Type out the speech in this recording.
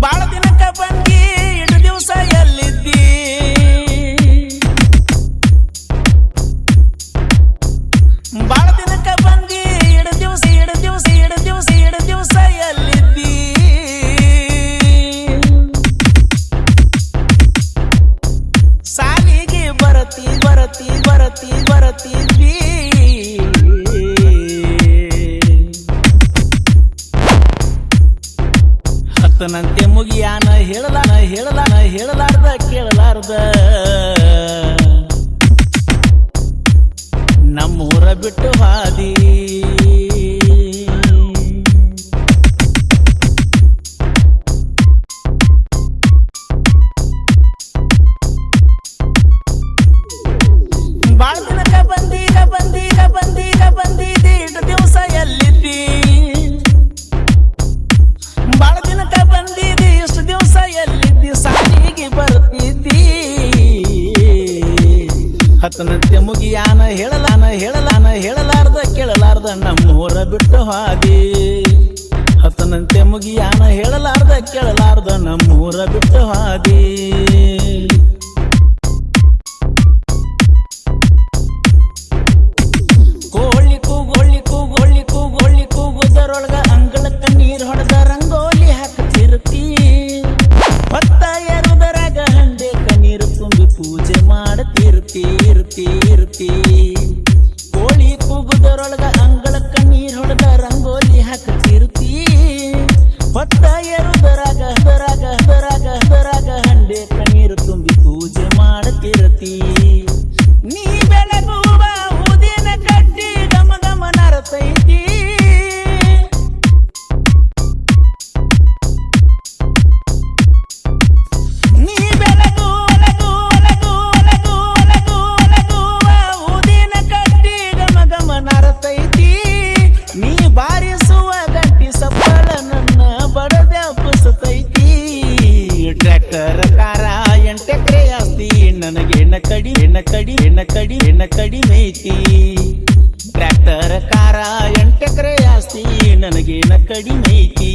ಬಾಳ ಬಂದಿ ದಿವಸ ಎಲ್ಲಿದ್ದಿ? ಬಾಳ ಬಂದಿ ದಿವಸ ದಿವಸ ದಿವಸ ದಿವಸ ಬರತಿ ಬರತಿ ಬರತಿ ಬರತಿದ್ವಿ ಹತ್ತನಂತೆ ಮುಗಿಯಾನ ಹೇಳಲಾನ ಹೇಳಲಾನ ಹೇಳಲಾರ್ದ ಕೇಳಲಾರ್ದ. ನಮ್ಮೂರ ಬಿಟ್ಟು ಹಾದಿ. ಹತ್ತನಂತೆ ಮುಗಿಯಾನ ಹೇಳಲಾನ ಹೇಳಲಾನ, ಹೇಳಲಾರ್ದ, ಕೇಳಲಾರ್ದ ನಮ್ಮೂರ ಬಿಟ್ಟು ಹಾದಿ. ಹತ್ತನಂತೆ ಮುಗಿಯಾನ ಹೇಳಲಾರ್ದ, ಕೇಳಲಾರ್ದ ನಮ್ಮೂರ ಬಿಟ್ಟು ಹಾದಿ. ಮಾಡ್ತಿರ್ತಿ ಇರ್ತಿ ಇರ್ತಿ. ಕೋಳಿ ಕೂಗುದರೊಳಗ ಅಂಗಳಕ್ಕ ನೀರ್ ಹೊಡೆದ ರಂಗೋಲಿ ಹಾಕ್ತಿರ್ತಿ. ಹೊತ್ತ ಎರುದರಾಗ ಹದರಾಗ ಹದರಾಗ ಹದರಾಗ ಹಂಡೆ ನೀರು ತುಂಬಿ ಪೂಜೆ ಮಾಡ್ತಿರ್ತಿ. ಕಡಿ ಎಣ್ಣ ಕಡಿ ಎಣ್ಣ ಕಡಿ ಎಣ್ಣ ಕಡಿಮೆ ಐತಿ ಟ್ರ್ಯಾಕ್ಟರ್, ಕಾರ, ಎಂಟೆಕ್ರೆ ಆಸ್ತಿ, ನನಗೇನ ಕಡಿಮೆ ಐತಿ